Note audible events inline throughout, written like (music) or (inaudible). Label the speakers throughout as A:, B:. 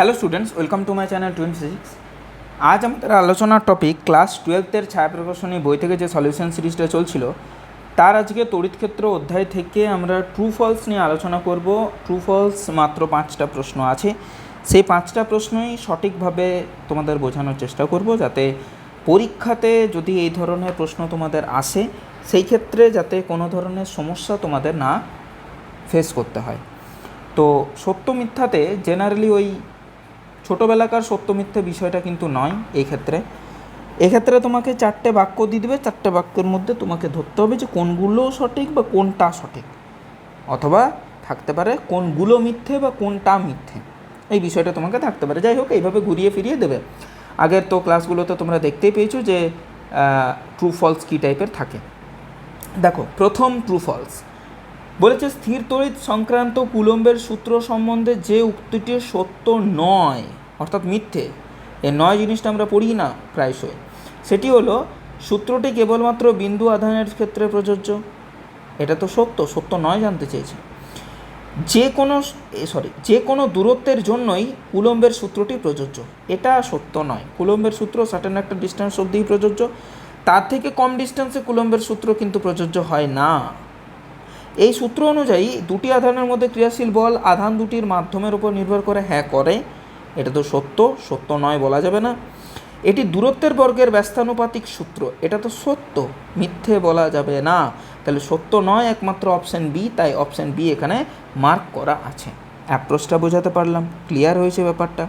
A: Hello students welcome to my channel Twain physics আজ আমাদের আলোচনার টপিক ক্লাস টুয়েলভের ছায়া প্রকাশনী বই থেকে যে সলিউশন সিরিজটা চলছিল, তার আজকে তড়িৎ ক্ষেত্র অধ্যায় থেকে আমরা ট্রু ফলস নিয়ে আলোচনা করব। ট্রু ফলস মাত্র পাঁচটা প্রশ্ন আছে। সেই পাঁচটা প্রশ্নই সঠিকভাবে তোমাদের বোঝানোর চেষ্টা করব যাতে পরীক্ষাতে যদি এই ধরনের প্রশ্ন তোমাদের আসে, সেই ক্ষেত্রে যাতে কোনো ধরনের সমস্যা তোমাদের না ফেস করতে হয়। তো সত্য মিথ্যাতে জেনারেলি ওই ছোটোবেলাকার সত্য মিথ্যে বিষয়টা কিন্তু নয় এই ক্ষেত্রে এক্ষেত্রে তোমাকে চারটে বাক্য দিয়ে দেবে, চারটে বাক্যের মধ্যে তোমাকে ধরতে হবে যে কোনগুলো সঠিক বা কোনটা সঠিক। অথবা থাকতে পারে কোনগুলো মিথ্যে বা কোনটা মিথ্যে। এই বিষয়টা তোমাকে থাকতে পারে। যাই হোক, এইভাবে ঘুরিয়ে ফিরিয়ে দেবে। আগের তো ক্লাসগুলোতে তোমরা দেখতেই পেয়েছ যে ট্রু ফলস কী টাইপের থাকে। দেখো, প্রথম ট্রু ফলস বলেছে স্থির তড়িৎ সংক্রান্ত কুলম্বের সূত্র সম্বন্ধে যে উক্তিটি সত্য নয়, অর্থাৎ মিথ্যে এই নয় জিনিসটা আমরা পড়ি না প্রায়শই, সেটি হলো সূত্রটি কেবলমাত্র বিন্দু আধানের ক্ষেত্রে প্রযোজ্য। এটা তো সত্য সত্য নয় জানতে চেয়েছে। যে কোনো সরি, যে কোনো দূরত্বের জন্যই কুলম্বের সূত্রটি প্রযোজ্য। এটা সত্য নয়। কুলম্বের সূত্র সার্টেন একটা ডিস্টেন্স অবধিই প্রযোজ্য। তার থেকে কম ডিস্টেন্সে কুলম্বের সূত্র কিন্তু প্রযোজ্য হয় না। এই সূত্র অনুযায়ী দুটি আধানের মধ্যে ক্রিয়াশীল বল আধান দুটির মাধ্যমের উপর নির্ভর করে হ্যাঁ করে। এটা তো সত্য সত্য নয় বলা যাবে না। এটি দূরত্বের বর্গের ব্যস্তানুপাতিক সূত্র, এটা তো সত্য, মিথ্যে বলা যাবে না। তাহলে সত্য নয়, একমাত্র অপশান বি, তাই অপশান বি এখানে মার্ক করা আছে। অ্যাপ্রোচটা বোঝাতে পারলাম, ক্লিয়ার হয়েছে ব্যাপারটা?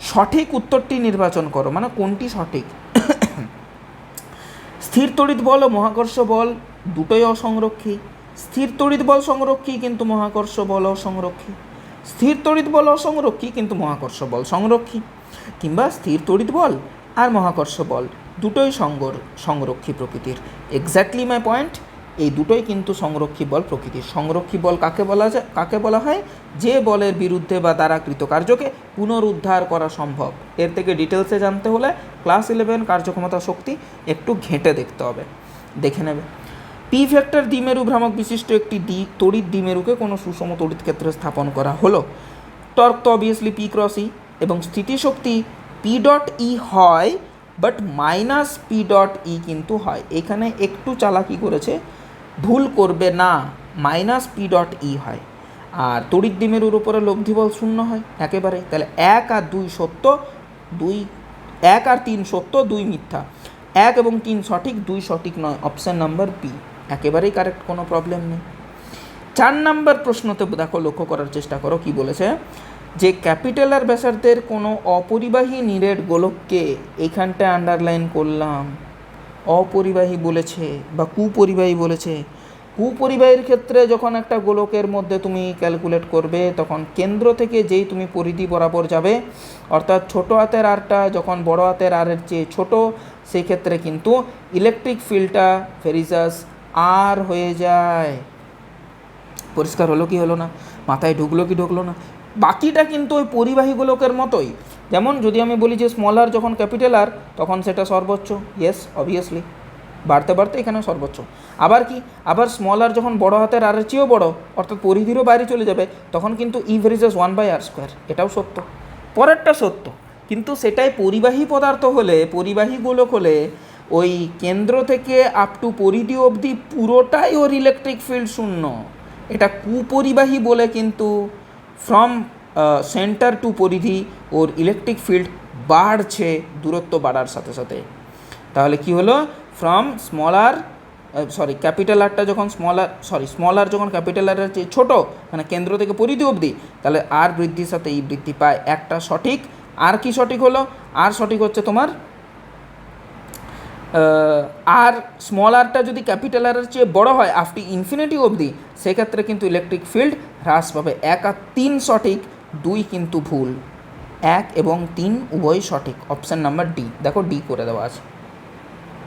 A: সঠিক উত্তরটি নির্বাচন করো মানে কোনটি সঠিক? (coughs) স্থির তড়িৎ বল ও মহাকর্ষ বল দুটোই অসংরক্ষী। স্থির তড়িৎ বল সংরক্ষী কিন্তু মহাকর্ষ বল অসংরক্ষী স্থির তড়িৎ বল অসংরক্ষী কিন্তু মহাকর্ষ বল সংরক্ষী। কিংবা স্থির তড়িৎ বল আর মহাকর্ষ বল দুটোই সংগর সংরক্ষী প্রকৃতির। এক্স্যাক্টলি মাই পয়েন্ট এই দুটোই কিন্তু সংরক্ষী বল প্রকৃতির। সংরক্ষী বল কাকে বলা যায়, কাকে বলা হয়? যে বলের বিরুদ্ধে বা দ্বারা কৃতকার্যকে পুনরুদ্ধার করা সম্ভব। এর থেকে ডিটেলসে জানতে হলে ক্লাস ইলেভেন কার্যক্ষমতা শক্তি একটু ঘেঁটে দেখতে হবে। দেখে নেবে। পি ভেক্টর দ্বিমেরু ভ্রামক বিশিষ্ট একটি দ্বি, তড়িৎ দ্বিমেরুকে কোনো সুষম তড়িৎ ক্ষেত্রে স্থাপন করা হলো। টর্ক তো অবভিয়াসলি পি ক্রস ই এবং স্থিতিশক্তি পি ডট ই হয় but minus P dot E কিন্তু হয়। এখানে একটু চালাকি করেছে, ভুল করবে না মাইনাস পি ডট ই হয়। আর তড়িৎ দ্বিমেরুর উপরে লব্ধি বল শূন্য হয়, একেবারে। তাহলে এক আর দুই সত্য, দুই, এক আর তিন সত্য, দুই মিথ্যা। এক এবং তিন সঠিক, দুই সঠিক নয় অপশান নাম্বার বি একেবারেই কারেক্ট কোনো প্রবলেম নেই। চার নাম্বার প্রশ্নতে দেখো লক্ষ্য করার চেষ্টা করো, কি বলেছে? যে ক্যাপিটাল আর ব্যাসার্ধের কোনো অপরিবাহী নিরেট গোলককে এইখানটায় আন্ডারলাইন করলাম। অপরিবাহী বলেছে বা কুপরিবাহী বলেছে। কুপরিবাহীর ক্ষেত্রে যখন একটা গোলকের মধ্যে তুমি ক্যালকুলেট করবে, তখন কেন্দ্র থেকে যেই তুমি পরিধি বরাবর যাবে, অর্থাৎ ছোট হাতের আরটা যখন বড় হাতের আরের চেয়ে ছোট সেই ক্ষেত্রে কিন্তু ইলেকট্রিক ফিল্ডটা ফেরিজাস আর হয়ে যায়। পরিষ্কার হলো কি হলো না? মাথায় ঢুকলো কি ঢুকলো না? বাকিটা কিন্তু ওই পরিবাহী গোলকের মতোই। যেমন যদি আমি বলি যে স্মল আর যখন ক্যাপিটাল আর তখন সেটা সর্বোচ্চ। ইয়েস অবভিয়াসলি বাড়তে বাড়তে এখানে সর্বোচ্চ। আবার কি? আবার স্মল আর যখন বড় হাতের আরের চেয়েও বড়, অর্থাৎ পরিধিরও বাইরে চলে যাবে, তখন কিন্তু E varies as one by R square এটাও সত্য। পরেরটা সত্য। কিন্তু সেটাই পরিবাহী পদার্থ হলে, পরিবাহী গোলক হলে ওই কেন্দ্র থেকে আপ টু পরিধি অবধি পুরোটাই ওর ইলেকট্রিক ফিল্ড শূন্য। এটা কুপরিবাহী বলে কিন্তু ফ্রম সেন্টার টু পরিধি ওর ইলেকট্রিক ফিল্ড বাড়ছে, দূরত্ব বাড়ার সাথে সাথে। তাহলে কি হলো? From small R sorry capital আরটা যখন small R sorry small R যখন ক্যাপিটাল আর চেয়ে ছোটো মানে কেন্দ্র থেকে পরিধি অবধি, তাহলে আর বৃদ্ধির সাথে এই বৃদ্ধি পায়। একটা সঠিক, আর কি সঠিক হলো? আর সঠিক হচ্ছে তোমার আর স্মল আরটা যদি ক্যাপিটাল আরের চেয়ে বড় হয় আফটি ইনফিনিটি অবধি, সেক্ষেত্রে কিন্তু ইলেকট্রিক ফিল্ড হ্রাস পাবে। এক আর তিন সঠিক, দুই কিন্তু ভুল। এক এবং তিন উভয় সঠিক। অপশান নাম্বার ডি দেখো ডি করে দেওয়া আছে।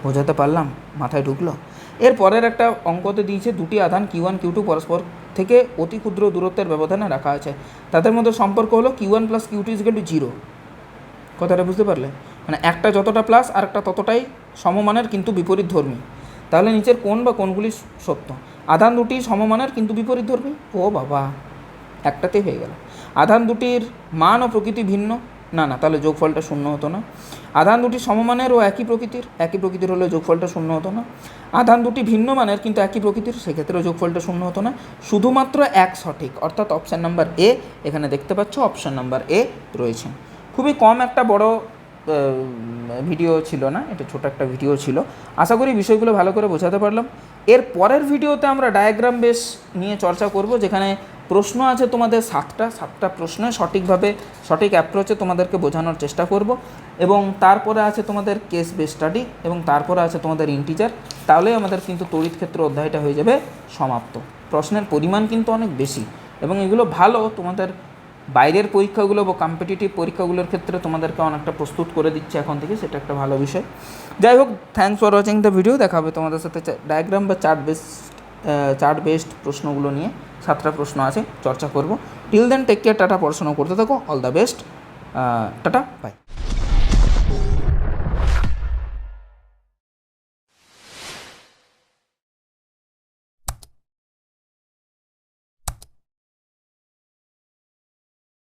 A: বোঝাতে পারলাম? মাথায় ঢুকলো? এর পরের একটা অঙ্কতে দিয়েছে দুটি আধান কিউ ওয়ান কিউ টু পরস্পর থেকে অতি ক্ষুদ্র দূরত্বের ব্যবধানে রাখা আছে। তাদের মধ্যে সম্পর্ক হলো Q one plus Q two is to zero কথাটা বুঝতে পারলে? মানে একটা যতটা প্লাস আর একটা ততটাই সমমানের কিন্তু বিপরীত ধর্মী। তাহলে নিচের কোন বা কোনগুলি সত্য? আধান দুটি সমমানের কিন্তু বিপরীত ধর্মী? ও বাবা একটাতে হয়ে গেল। আধান দুটির মান ও প্রকৃতি ভিন্ন। না না, তাহলে যোগফলটা শূন্য হতো না। আধান দুটি সমমানের ও একই প্রকৃতির। একই প্রকৃতির হলে যোগফলটা শূন্য হতো না। আধান দুটি ভিন্ন মানের কিন্তু একই প্রকৃতির। সেক্ষেত্রেও যোগফলটা শূন্য হতো না। শুধুমাত্র এক সঠিক, অর্থাৎ অপশান নাম্বার এ এখানে দেখতে পাচ্ছ অপশান নাম্বার এ রয়েছে। খুবই কম একটা বড় ভিডিও ছিল না, এটা ছোট একটা ভিডিও ছিল। আশা করি বিষয়গুলো ভালো করে বোঝাতে পারলাম। এর পরের ভিডিওতে আমরা ডায়াগ্রাম বেস নিয়ে চর্চা করব, যেখানে প্রশ্ন আছে তোমাদের সাতটা সাতটা প্রশ্নে সঠিকভাবে, সঠিক অ্যাপ্রোচে তোমাদেরকে বোঝানোর চেষ্টা করব। এবং তারপরে আছে তোমাদের কেস বেস স্টাডি এবং তারপরে আছে তোমাদের ইন্টিজার তাহলে আমাদের কিন্তু তড়িৎ ক্ষেত্র অধ্যায়টা হয়ে যাবে সমাপ্ত। প্রশ্নের পরিমাণ কিন্তু অনেক বেশি এবং এগুলো ভালো তোমাদের বাইরের পরীক্ষাগুলো বা কম্পিটিটিভ পরীক্ষাগুলোর ক্ষেত্রে তোমাদেরকে অনেকটা প্রস্তুত করে দিচ্ছে এখন থেকে, সেটা একটা ভালো বিষয়। যাই হোক thanks for watching the video দেখা হবে তোমাদের সাথে ডায়াগ্রাম বা চার্ট বেস্ট চার্ট বেসড প্রশ্নগুলো নিয়ে। সাতটা প্রশ্ন আছে, চর্চা করব। Till then take care tata, পড়াশোনা করতে থাকো all the best tata bye